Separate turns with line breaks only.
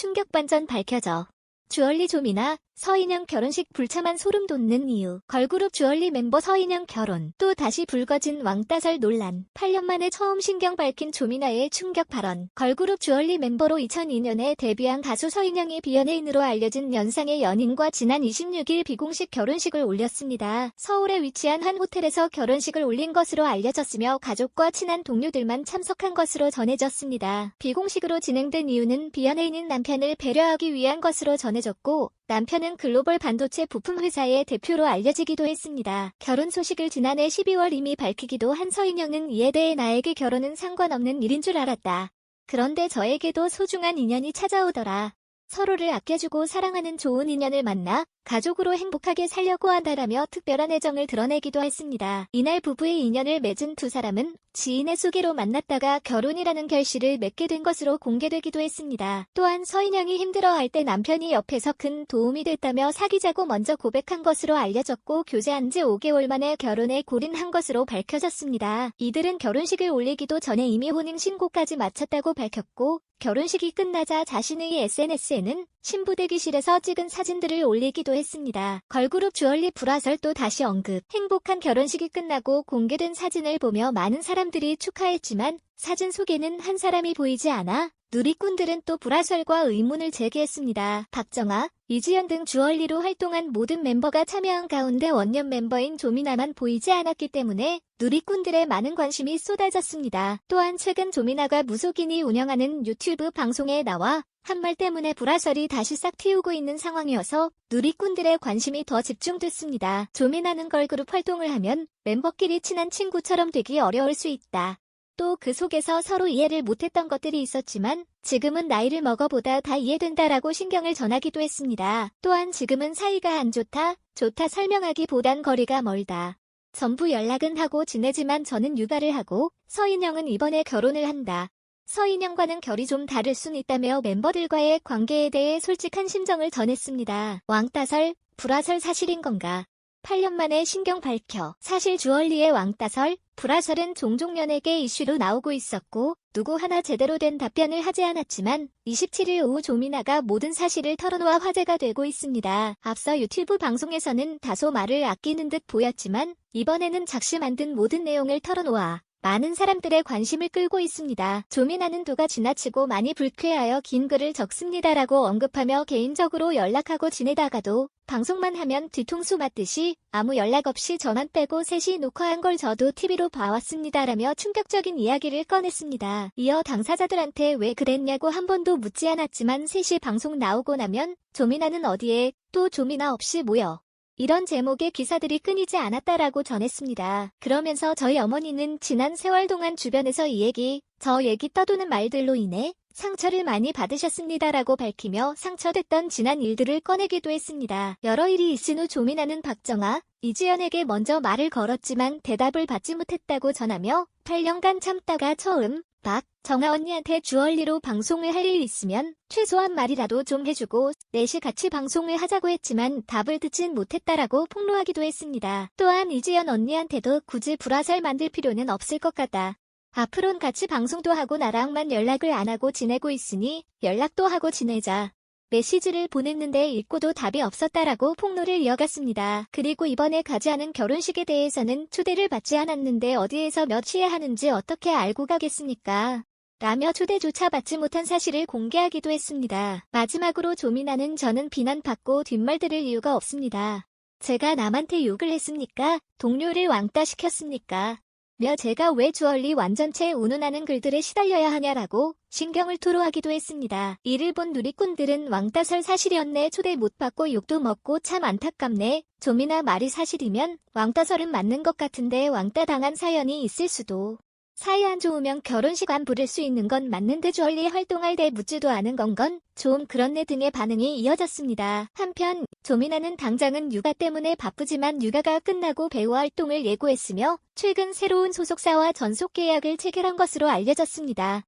충격 반전 밝혀져. 주얼리 조미나 서인영 결혼식 불참한 소름 돋는 이유. 걸그룹 주얼리 멤버 서인영 결혼. 또 다시 불거진 왕따설 논란. 8년 만에 처음 신경 밝힌 조미나의 충격 발언. 걸그룹 주얼리 멤버로 2002년에 데뷔한 가수 서인영이 비연예인으로 알려진 연상의 연인과 지난 26일 비공식 결혼식을 올렸습니다. 서울에 위치한 한 호텔에서 결혼식을 올린 것으로 알려졌으며 가족과 친한 동료들만 참석한 것으로 전해졌습니다. 비공식으로 진행된 이유는 비연예인인 남편을 배려하기 위한 것으로 전해졌 고 남편은 글로벌 반도체 부품 회사의 대표로 알려지기도 했습니다. 결혼 소식을 지난해 12월 이미 밝히기도 한 서인영은 이에 대해 나에게 결혼은 상관없는 일인 줄 알았다. 그런데 저에게도 소중한 인연이 찾아오더라. 서로를 아껴주고 사랑하는 좋은 인연을 만나 가족으로 행복하게 살려고 한다라며 특별한 애정을 드러내기도 했습니다. 이날 부부의 인연을 맺은 두 사람은 지인의 소개로 만났다가 결혼이라는 결실을 맺게 된 것으로 공개되기도 했습니다. 또한 서인영이 힘들어할 때 남편이 옆에서 큰 도움이 됐다며 사귀자고 먼저 고백한 것으로 알려졌고 교제한 지 5개월 만에 결혼에 골인한 것으로 밝혀졌습니다. 이들은 결혼식을 올리기도 전에 이미 혼인 신고까지 마쳤다고 밝혔고 결혼식이 끝나자 자신의 SNS에는 신부 대기실에서 찍은 사진들을 올리기도 했습니다. 걸그룹 주얼리 불화설도 다시 언급. 행복한 결혼식이 끝나고 공개된 사진을 보며 많은 사람들이 축하했지만 사진 속에는 한 사람이 보이지 않아 누리꾼들은 또 불화설과 의문을 제기했습니다. 박정아, 이지연 등 주얼리로 활동한 모든 멤버가 참여한 가운데 원년 멤버인 조미나만 보이지 않았기 때문에 누리꾼들의 많은 관심이 쏟아졌습니다. 또한 최근 조미나가 무속인이 운영하는 유튜브 방송에 나와 한 말 때문에 불화설이 다시 싹 틔우고 있는 상황이어서 누리꾼들의 관심이 더 집중됐습니다. 조미나는 걸그룹 활동을 하면 멤버끼리 친한 친구처럼 되기 어려울 수 있다. 또 그 속에서 서로 이해를 못했던 것들이 있었지만 지금은 나이를 먹어보다 다 이해된다라고 신경을 전하기도 했습니다. 또한 지금은 사이가 안 좋다, 좋다 설명하기보단 거리가 멀다. 전부 연락은 하고 지내지만 저는 육아를 하고 서인영은 이번에 결혼을 한다. 서인영과는 결이 좀 다를 순 있다며 멤버들과의 관계에 대해 솔직한 심정을 전했습니다. 왕따설, 불화설 사실인 건가? 8년 만에 신경 밝혀 사실 주얼리의 왕따설, 불화설은 종종 연예계 이슈로 나오고 있었고 누구 하나 제대로 된 답변을 하지 않았지만 27일 오후 조미나가 모든 사실을 털어놓아 화제가 되고 있습니다. 앞서 유튜브 방송에서는 다소 말을 아끼는 듯 보였지만 이번에는 작심한 듯 모든 내용을 털어놓아 많은 사람들의 관심을 끌고 있습니다. 조민아는 도가 지나치고 많이 불쾌하여 긴 글을 적습니다라고 언급하며 개인적으로 연락하고 지내다가도 방송만 하면 뒤통수 맞듯이 아무 연락 없이 전원 빼고 셋이 녹화한 걸 저도 TV로 봐왔습니다라며 충격적인 이야기를 꺼냈습니다. 이어 당사자들한테 왜 그랬냐고 한 번도 묻지 않았지만 셋이 방송 나오고 나면 조민아는 어디에 또 조민아 없이 모여 이런 제목의 기사들이 끊이지 않았다라고 전했습니다. 그러면서 저희 어머니는 지난 세월 동안 주변에서 이 얘기, 저 얘기 떠도는 말들로 인해 상처를 많이 받으셨습니다라고 밝히며 상처됐던 지난 일들을 꺼내기도 했습니다. 여러 일이 있은 후 조민아는 박정아, 이지연에게 먼저 말을 걸었지만 대답을 받지 못했다고 전하며 8년간 참다가 처음 박, 정아 언니한테 주얼리로 방송을 할 일 있으면 최소한 말이라도 좀 해주고 넷이 같이 방송을 하자고 했지만 답을 듣진 못했다라고 폭로하기도 했습니다. 또한 이지연 언니한테도 굳이 불화설 만들 필요는 없을 것 같다. 앞으론 같이 방송도 하고 나랑만 연락을 안 하고 지내고 있으니 연락도 하고 지내자. 메시지를 보냈는데 읽고도 답이 없었다라고 폭로를 이어갔습니다. 그리고 이번에 가지 않은 결혼식에 대해서는 초대를 받지 않았는데 어디에서 몇 시에 하는지 어떻게 알고 가겠습니까? 라며 초대조차 받지 못한 사실을 공개하기도 했습니다. 마지막으로 조민아는 저는 비난받고 뒷말 들을 이유가 없습니다. 제가 남한테 욕을 했습니까? 동료를 왕따 시켰습니까? 며 제가 왜 주얼리 완전체 운운하는 글들에 시달려야 하냐라고 신경을 토로하기도 했습니다. 이를 본 누리꾼들은 왕따설 사실이었네 초대 못 받고 욕도 먹고 참 안타깝네. 좀이나 말이 사실이면 왕따설은 맞는 것 같은데 왕따 당한 사연이 있을 수도. 사이 안 좋으면 결혼식 안 부를 수 있는 건 맞는데 주얼리 활동할 때 묻지도 않은 건 건 좀 그렇네 등의 반응이 이어졌습니다. 한편 조민아는 당장은 육아 때문에 바쁘지만 육아가 끝나고 배우 활동을 예고했으며 최근 새로운 소속사와 전속 계약을 체결한 것으로 알려졌습니다.